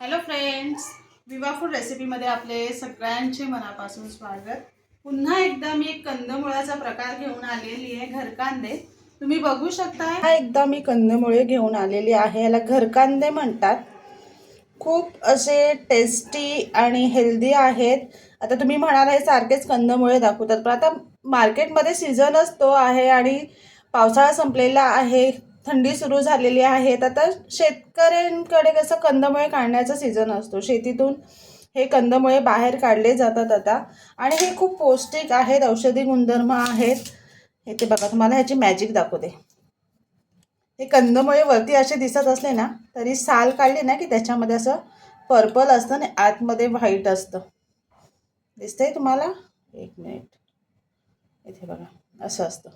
Hello friends Viva food रेसिपीमध्ये आपले सगळ्यांचे मनापासून स्वागत. पुन्हा एकदा मी एक कंदमुळाचा प्रकार घेऊन आलेली आहे घरकांदे. तुम्ही बघू शकता हा एकदा मी कंदमुळे घेऊन आलेली आहे. याला घरकांदे म्हणतात. खूप असे टेस्टी आणि हेल्दी आहेत. आता तुम्ही म्हणाल हे सारखेच कंदमुळे दाखवतात. पण आता मार्केटमध्ये सीझनच तो आहे आणि पावसाळा संपलेला आहे. थंडी सुरू झालेली आहे. आता शेतकऱ्यांकडे कसं कंदमुळे काढण्याचा सीझन असतो. शेतीतून हे कंदमुळे बाहेर काढले जातात आता. आणि हे खूप पौष्टिक आहेत औषधी गुणधर्म आहेत. हे ते बघा तुम्हाला ह्याची मॅजिक दाखवते. हे कंदमुळे वरती असे दिसत असले ना तरी साल काढली ना की त्याच्यामध्ये असं पर्पल असतं आणि आतमध्ये व्हाईट असतं. दिसतंय तुम्हाला? एक मिनिट इथे बघा असं असतं.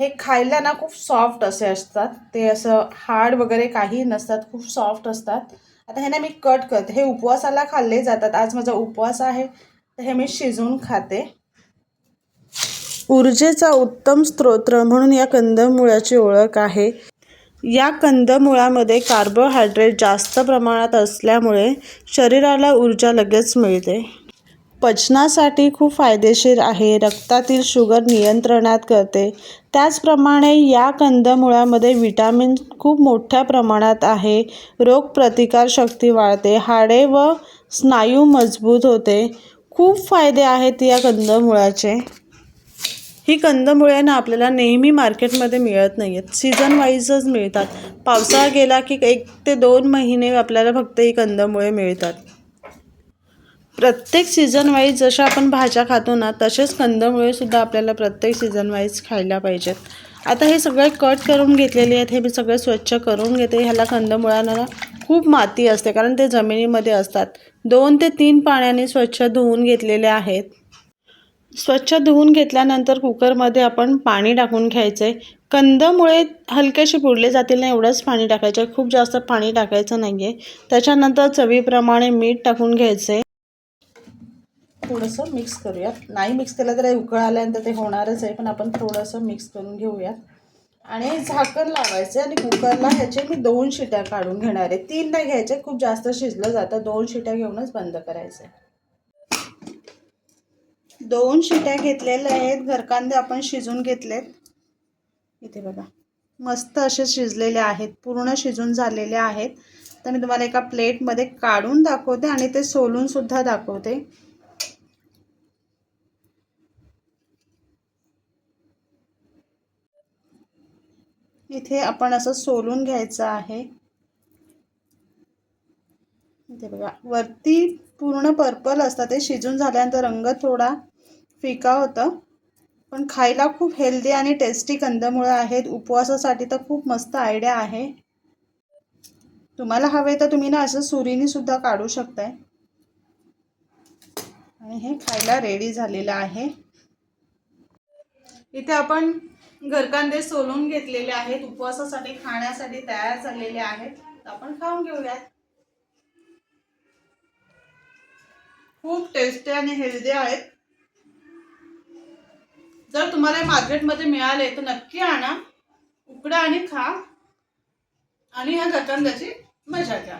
हे खायला ना खूप सॉफ्ट असे असतात. ते असं हार्ड वगैरे काही नसतात खूप सॉफ्ट असतात. आता हे ना मी कट करते हे उपवासाला खाल्ले जातात. आज माझा उपवास आहे तर हे मी शिजवून खाते. ऊर्जेचा उत्तम स्त्रोत म्हणून या कंदमुळाची ओळख आहे. या कंदमुळामध्ये कार्बोहायड्रेट जास्त प्रमाणात असल्यामुळे शरीराला ऊर्जा लगेच मिळते. पचनासाठी खूप फायदेशीर आहे. रक्तातील शुगर नियंत्रणात करते. त्याचप्रमाणे या कंदमुळामध्ये विटॅमिन खूप मोठ्या प्रमाणात आहे. रोगप्रतिकारशक्ती वाढते. हाडे व स्नायू मजबूत होते. खूप फायदे आहेत या कंदमुळाचे. ही कंदमुळे ना आपल्याला नेहमी मार्केटमध्ये मिळत नाही आहेत सीझन वाईजच मिळतात. पावसाळा गेला की एक ते दोन महिने आपल्याला फक्त ही कंदमुळे मिळतात. प्रत्येक सीझन वाईज जशा आपण भाज्या खातो ना तसेच कंदमुळे सुद्धा आपल्याला प्रत्येक सीझन वाईज खायला पाहिजेत. आता हे सगळे कट करून घेतलेले आहेत हे मी सगळे स्वच्छ करून घेते. ह्याला कंदमुळांना खूप माती असते कारण ते जमिनीमध्ये असतात. दोन ते तीन पाण्याने स्वच्छ धुवून घेतलेले आहेत. स्वच्छ धुवून घेतल्यानंतर कुकरमध्ये आपण पाणी टाकून घ्यायचं. आहे कंदमुळे हलकेसे पुरले जातील ना एवढंच पाणी टाकायचं. खूप जास्त पाणी टाकायचं नाही आहे त्याच्यानंतर चवीप्रमाणे मीठ टाकून घ्यायचं. आहे थोडंसं मिक्स करूयात. नाही मिक्स केलं तर उकळ आल्यानंतर ते होणारच आहे पण आपण थोडंसं मिक्स करून घेऊयात. आणि झाकण लावायचं आणि कुकरला ह्याचे मी दोन शिट्या काढून घेणार आहे. तीन नाही घ्यायचे खूप जास्त शिजलं जातं. दोन शिट्या घेऊनच बंद करायचं आहे. दोन शिट्या घेतलेल्या आहेत. घरकांदे आपण शिजून घेतलेत. इथे बघा. मस्त असे शिजलेले आहेत. पूर्ण शिजून झालेले आहेत. तर मी तुम्हाला एका प्लेटमध्ये काढून दाखवते आणि ते सोलून सुद्धा दाखवते. इथे आपण असं सोलून घ्यायचं आहे. इथे बघा वरती पूर्ण पर्पल असतं. ते शिजून झाल्यानंतर रंग थोडा फिका होतं. पण खायला खूप हेल्दी आणि टेस्टी कंदमुळं आहेत. उपवासासाठी तर खूप मस्त आयडिया आहे. तुम्हाला हवे तर तुम्ही ना असं सुरीने सुद्धा काढू शकताय. आणि हे खायला रेडी झालेलं आहे. इथे आपण घरकांदे सोलून घेतलेले आहेत उपवासासाठी खाण्यासाठी तयार झालेले आहेत. तर आपण खाऊन घेऊयात. खूप टेस्टी आणि हेल्दी आहेत. जर तुम्हाला मार्केटमध्ये मिळाले तर नक्की आणा. उकडा आणि खा. आणि ह्या घरकांद्याची मजा घ्या.